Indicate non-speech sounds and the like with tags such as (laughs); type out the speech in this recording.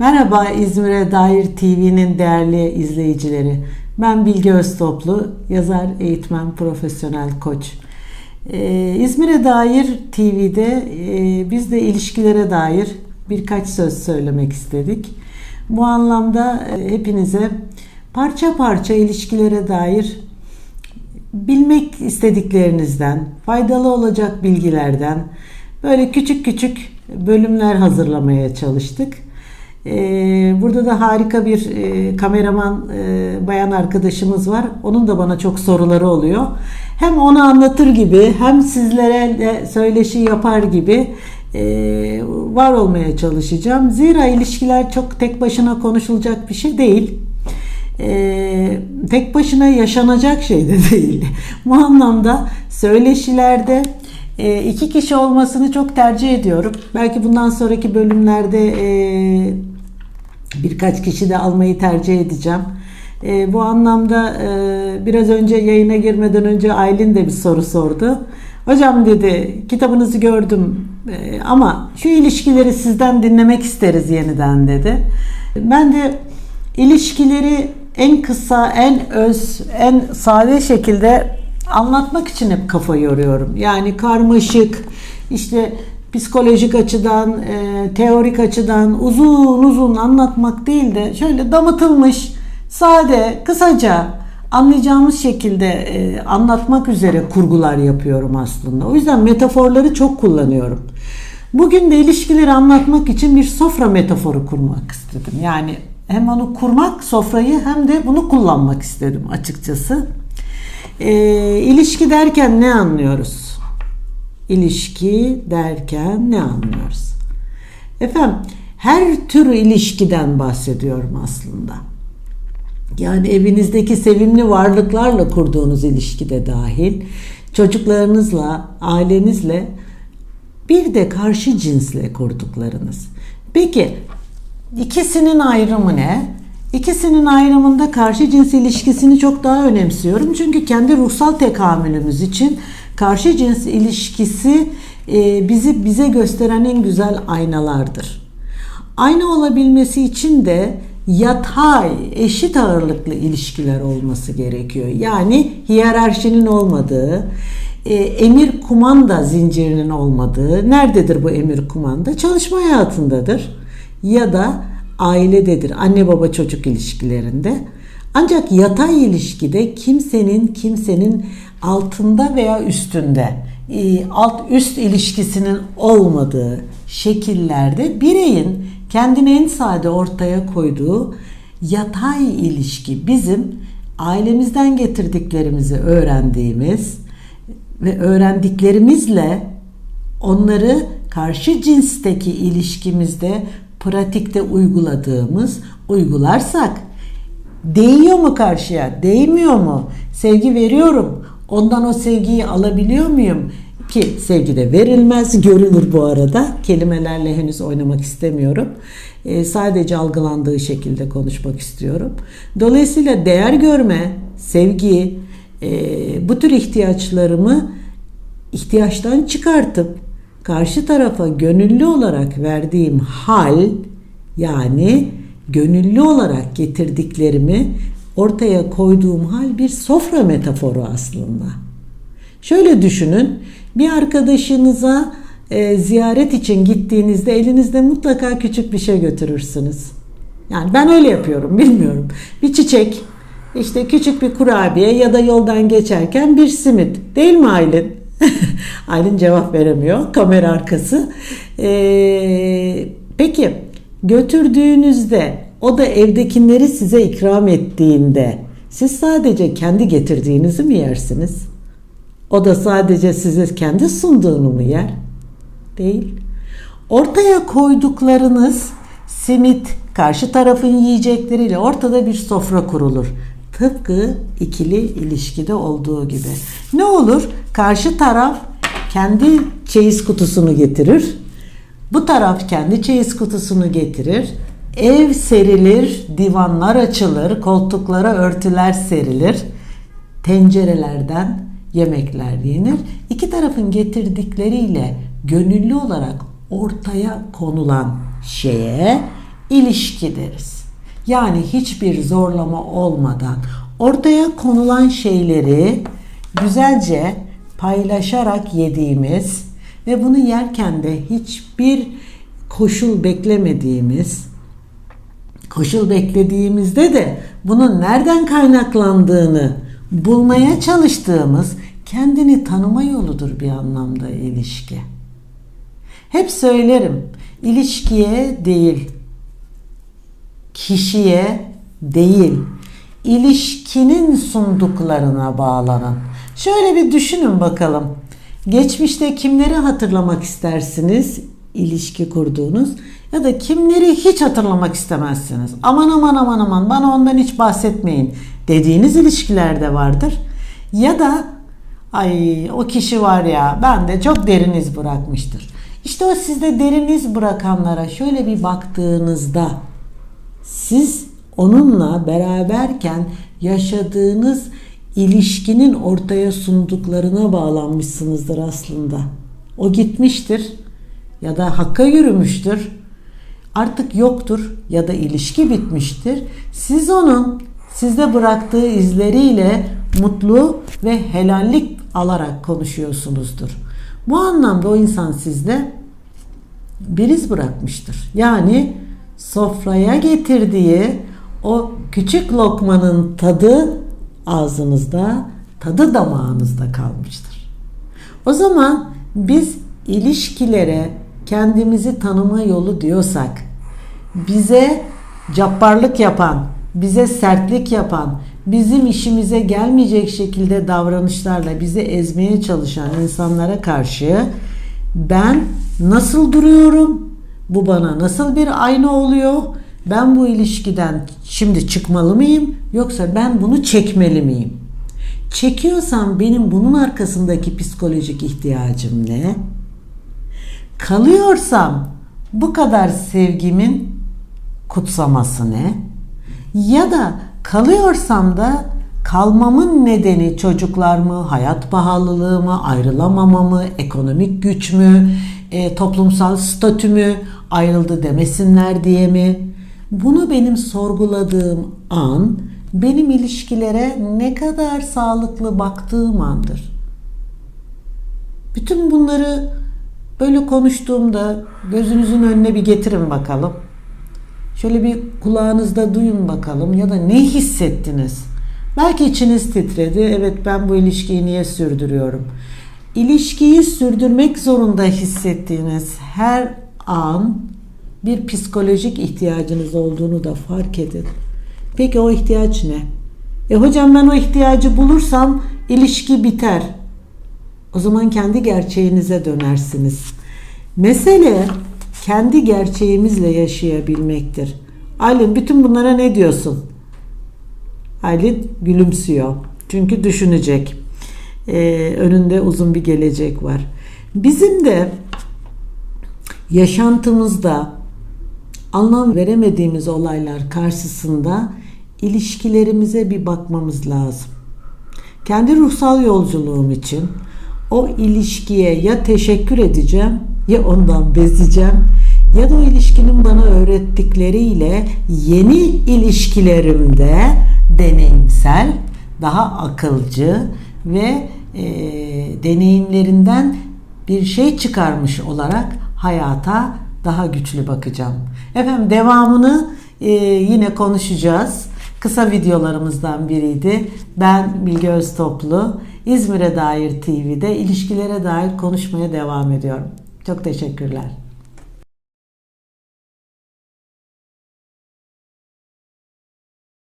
Merhaba İzmir'e dair TV'nin değerli izleyicileri. Ben Bilge Öztoplu, yazar, eğitmen, profesyonel koç. Ee, İzmir'e dair TV'de e, biz de ilişkilere dair birkaç söz söylemek istedik. Bu anlamda e, hepinize parça parça ilişkilere dair bilmek istediklerinizden, faydalı olacak bilgilerden böyle küçük küçük bölümler hazırlamaya çalıştık. Ee, burada da harika bir e, kameraman e, bayan arkadaşımız var. Onun da bana çok soruları oluyor. Hem onu anlatır gibi hem sizlere de söyleşi yapar gibi e, var olmaya çalışacağım. Zira ilişkiler çok tek başına konuşulacak bir şey değil. tek başına yaşanacak şey de (laughs) değil. Bu anlamda söyleşilerde iki kişi olmasını çok tercih ediyorum. Belki bundan sonraki bölümlerde birkaç kişi de almayı tercih edeceğim. E, bu anlamda e, biraz önce yayına girmeden önce Aylin de bir soru sordu. Hocam dedi kitabınızı gördüm e, ama şu ilişkileri sizden dinlemek isteriz yeniden dedi. Ben de ilişkileri en kısa, en öz, en sade şekilde anlatmak için hep kafa yoruyorum. Yani karmaşık, işte psikolojik açıdan, e, teorik açıdan uzun uzun anlatmak değil de şöyle damıtılmış, sade, kısaca anlayacağımız şekilde e, anlatmak üzere kurgular yapıyorum aslında. O yüzden metaforları çok kullanıyorum. Bugün de ilişkileri anlatmak için bir sofra metaforu kurmak istedim. Yani hem onu kurmak sofrayı hem de bunu kullanmak istedim açıkçası. E, ilişki derken ne anlıyoruz? İlişki derken ne anlıyoruz? Efendim her tür ilişkiden bahsediyorum aslında. Yani evinizdeki sevimli varlıklarla kurduğunuz ilişkide dahil, çocuklarınızla, ailenizle, bir de karşı cinsle kurduklarınız. Peki ikisinin ayrımı ne? İkisinin ayrımında karşı cins ilişkisini çok daha önemsiyorum. Çünkü kendi ruhsal tekamülümüz için Karşı cins ilişkisi e, bizi bize gösteren en güzel aynalardır. Ayna olabilmesi için de yatay, eşit ağırlıklı ilişkiler olması gerekiyor. Yani hiyerarşinin olmadığı, e, emir kumanda zincirinin olmadığı. Nerededir bu emir kumanda? Çalışma hayatındadır ya da ailededir. Anne baba çocuk ilişkilerinde. Ancak yatay ilişkide kimsenin kimsenin altında veya üstünde e, alt üst ilişkisinin olmadığı şekillerde bireyin kendini en sade ortaya koyduğu yatay ilişki bizim ailemizden getirdiklerimizi öğrendiğimiz ve öğrendiklerimizle onları karşı cinsteki ilişkimizde pratikte uyguladığımız uygularsak değiyor mu karşıya değmiyor mu sevgi veriyorum Ondan o sevgiyi alabiliyor muyum? Ki sevgi de verilmez, görülür bu arada. Kelimelerle henüz oynamak istemiyorum. E, sadece algılandığı şekilde konuşmak istiyorum. Dolayısıyla değer görme, sevgi, e, bu tür ihtiyaçlarımı ihtiyaçtan çıkartıp karşı tarafa gönüllü olarak verdiğim hal yani gönüllü olarak getirdiklerimi ortaya koyduğum hal bir sofra metaforu aslında. Şöyle düşünün, bir arkadaşınıza e, ziyaret için gittiğinizde elinizde mutlaka küçük bir şey götürürsünüz. Yani ben öyle yapıyorum, bilmiyorum. Bir çiçek, işte küçük bir kurabiye ya da yoldan geçerken bir simit. Değil mi Aylin? (laughs) Aylin cevap veremiyor. Kamera arkası. Ee, peki götürdüğünüzde o da evdekileri size ikram ettiğinde siz sadece kendi getirdiğinizi mi yersiniz? O da sadece size kendi sunduğunu mu yer? Değil. Ortaya koyduklarınız simit, karşı tarafın yiyecekleriyle ortada bir sofra kurulur. Tıpkı ikili ilişkide olduğu gibi. Ne olur? Karşı taraf kendi çeyiz kutusunu getirir. Bu taraf kendi çeyiz kutusunu getirir. Ev serilir, divanlar açılır, koltuklara örtüler serilir. Tencerelerden yemekler yenir. İki tarafın getirdikleriyle gönüllü olarak ortaya konulan şeye ilişki deriz. Yani hiçbir zorlama olmadan ortaya konulan şeyleri güzelce paylaşarak yediğimiz ve bunu yerken de hiçbir koşul beklemediğimiz koşul beklediğimizde de bunun nereden kaynaklandığını bulmaya çalıştığımız kendini tanıma yoludur bir anlamda ilişki. Hep söylerim, ilişkiye değil, kişiye değil, ilişkinin sunduklarına bağlanın. Şöyle bir düşünün bakalım. Geçmişte kimleri hatırlamak istersiniz ilişki kurduğunuz ya da kimleri hiç hatırlamak istemezsiniz. Aman aman aman aman bana ondan hiç bahsetmeyin dediğiniz ilişkiler de vardır. Ya da ay o kişi var ya ben de çok derin iz bırakmıştır. İşte o sizde derin iz bırakanlara şöyle bir baktığınızda siz onunla beraberken yaşadığınız ilişkinin ortaya sunduklarına bağlanmışsınızdır aslında. O gitmiştir ya da hakka yürümüştür. Artık yoktur ya da ilişki bitmiştir. Siz onun sizde bıraktığı izleriyle mutlu ve helallik alarak konuşuyorsunuzdur. Bu anlamda o insan sizde bir iz bırakmıştır. Yani sofraya getirdiği o küçük lokmanın tadı ağzınızda, tadı damağınızda kalmıştır. O zaman biz ilişkilere kendimizi tanıma yolu diyorsak, bize cabbarlık yapan, bize sertlik yapan, bizim işimize gelmeyecek şekilde davranışlarla bizi ezmeye çalışan insanlara karşı ben nasıl duruyorum? Bu bana nasıl bir ayna oluyor? Ben bu ilişkiden şimdi çıkmalı mıyım yoksa ben bunu çekmeli miyim? Çekiyorsam benim bunun arkasındaki psikolojik ihtiyacım ne? Kalıyorsam bu kadar sevgimin kutsaması ne? Ya da kalıyorsam da kalmamın nedeni çocuklar mı, hayat pahalılığı mı, ayrılamama mı, ekonomik güç mü, e, toplumsal statü mü, ayrıldı demesinler diye mi? Bunu benim sorguladığım an benim ilişkilere ne kadar sağlıklı baktığım andır. Bütün bunları böyle konuştuğumda gözünüzün önüne bir getirin bakalım. Şöyle bir kulağınızda duyun bakalım ya da ne hissettiniz? Belki içiniz titredi. Evet ben bu ilişkiyi niye sürdürüyorum? İlişkiyi sürdürmek zorunda hissettiğiniz her an bir psikolojik ihtiyacınız olduğunu da fark edin. Peki o ihtiyaç ne? E hocam ben o ihtiyacı bulursam ilişki biter. O zaman kendi gerçeğinize dönersiniz. Mesele kendi gerçeğimizle yaşayabilmektir. Aylin bütün bunlara ne diyorsun? Aylin gülümsüyor. Çünkü düşünecek. Ee, önünde uzun bir gelecek var. Bizim de yaşantımızda anlam veremediğimiz olaylar karşısında ilişkilerimize bir bakmamız lazım. Kendi ruhsal yolculuğum için o ilişkiye ya teşekkür edeceğim ya ondan bezeceğim ya da o ilişkinin bana öğrettikleriyle yeni ilişkilerimde deneyimsel, daha akılcı ve e, deneyimlerinden bir şey çıkarmış olarak hayata daha güçlü bakacağım. Efendim devamını e, yine konuşacağız. Kısa videolarımızdan biriydi. Ben Bilge Öztoplu. İzmir'e dair TV'de ilişkilere dair konuşmaya devam ediyorum. Çok teşekkürler.